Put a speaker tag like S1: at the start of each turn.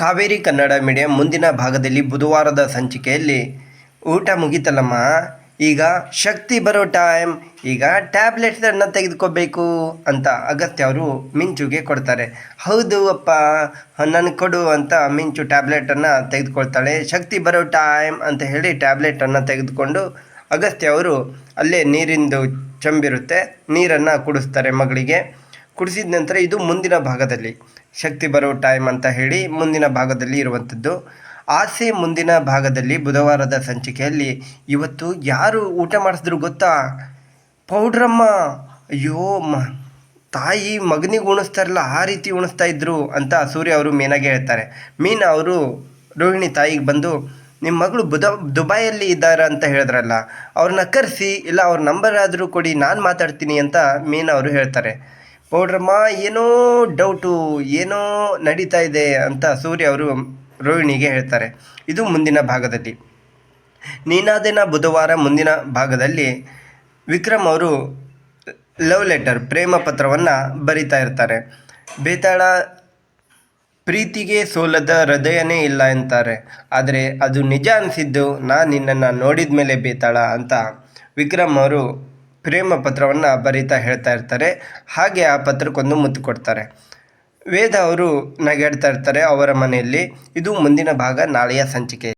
S1: Kaveri Kannada medium ಮುಂದಿನ ಭಾಗದಲ್ಲಿ ಬುಧವಾರದ ಸಂಚಿಕೆಯಲ್ಲಿ ಊಟ ಮುಗಿತಲ್ಲಮ್ಮ. ಈಗ ಶಕ್ತಿ ಬರೋ ಟೈಮ್ ಈಗ ಟ್ಯಾಬ್ಲೆಟ್ಸನ್ನು ತೆಗೆದುಕೋಬೇಕು ಅಂತ ಅಗತ್ಯ ಅವರು ಮಿಂಚುಗೆ ಕೊಡ್ತಾರೆ. ಹೌದು ಅಪ್ಪ ನನಗೆ ಕೊಡು ಅಂತ ಮಿಂಚು ಟ್ಯಾಬ್ಲೆಟನ್ನು ತೆಗೆದುಕೊಳ್ತಾಳೆ. ಶಕ್ತಿ ಬರೋ ಟೈಮ್ ಅಂತ ಹೇಳಿ ಟ್ಯಾಬ್ಲೆಟನ್ನು ತೆಗೆದುಕೊಂಡು ಅಗಸ್ತ್ಯ ಅವರು ಅಲ್ಲೇ ನೀರಿಂದು ಚಂಬಿರುತ್ತೆ. ನೀರನ್ನು ಕುಡಿಸ್ತಾರೆ ಮಗಳಿಗೆ. ಕುಡಿಸಿದ ನಂತರ ಇದು ಮುಂದಿನ ಭಾಗದಲ್ಲಿ. ಶಕ್ತಿ ಬರೋ ಟೈಮ್ ಅಂತ ಹೇಳಿ ಮುಂದಿನ ಭಾಗದಲ್ಲಿ ಇರುವಂಥದ್ದು ಆಸೆ ಮುಂದಿನ ಭಾಗದಲ್ಲಿ ಬುಧವಾರದ ಸಂಚಿಕೆಯಲ್ಲಿ ಇವತ್ತು ಯಾರು ಊಟ ಮಾಡಿಸಿದ್ರು ಗೊತ್ತಾ? ಪೌಡ್ರಮ್ಮ. ಅಯ್ಯೋ ಮ, ತಾಯಿ ಮಗನಿಗೆ ಉಣಿಸ್ತಾರಲ್ಲ ಆ ರೀತಿ ಉಣಿಸ್ತಾ ಇದ್ರು ಅಂತ ಸೂರ್ಯ ಅವರು ಮೀನಾಗೆ ಹೇಳ್ತಾರೆ. ಮೀನಾ ಅವರು, ರೋಹಿಣಿ ತಾಯಿಗೆ ಬಂದು ನಿಮ್ಮ ಮಗಳು ಬುಧ, ದುಬೈಯಲ್ಲಿ ಇದ್ದಾರೆ? ಅಂತ ಹೇಳಿದ್ರಲ್ಲ. ಅವ್ರನ್ನ ಕರೆಸಿ, ಇಲ್ಲ ಅವ್ರ ನಂಬರ್ ಆದರೂ ಕೊಡಿ, ನಾನು ಮಾತಾಡ್ತೀನಿ ಅಂತ ಮೀನಾ ಅವರು ಹೇಳ್ತಾರೆ. ಪೌಡ್ರಮ್ಮ ಏನೋ ಡೌಟು, ಏನೋ ನಡೀತಾ ಇದೆ ಅಂತ ಸೂರ್ಯ ಅವರು ರೋಹಿಣಿಗೆ ಹೇಳ್ತಾರೆ. ಇದು ಮುಂದಿನ ಭಾಗದಲ್ಲಿ. ನೀನಾದಿನ ಬುಧವಾರ ಮುಂದಿನ ಭಾಗದಲ್ಲಿ ವಿಕ್ರಮ್ ಅವರು ಲವ್ ಲೆಟರ್, ಪ್ರೇಮ ಪತ್ರವನ್ನು ಬರಿತಾ ಇರ್ತಾರೆ. ಬೇತಾಳ ಪ್ರೀತಿಗೆ ಸೋಲದ ಹೃದಯನೇ ಇಲ್ಲ ಅಂತಾರೆ. ಆದರೆ ಅದು ನಿಜ ಅನಿಸಿದ್ದು ನಾನು ನಿನ್ನನ್ನು ನೋಡಿದ ಮೇಲೆ ಬೇತಾಳ ಅಂತ ವಿಕ್ರಮ್ ಅವರು ಪ್ರೇಮ ಪತ್ರವನ್ನು ಬರೀತಾ ಹೇಳ್ತಾ ಇರ್ತಾರೆ. ಹಾಗೆ ಆ ಪತ್ರಕ್ಕೊಂದು ಮುತ್ತು ಕೊಡ್ತಾರೆ. ವೇದ ಅವರು ನಗಾಡ್ತಾ ಇರ್ತಾರೆ ಅವರ ಮನೆಯಲ್ಲಿ. ಇದು ಮುಂದಿನ ಭಾಗ ನಾಳೆಯ ಸಂಚಿಕೆ.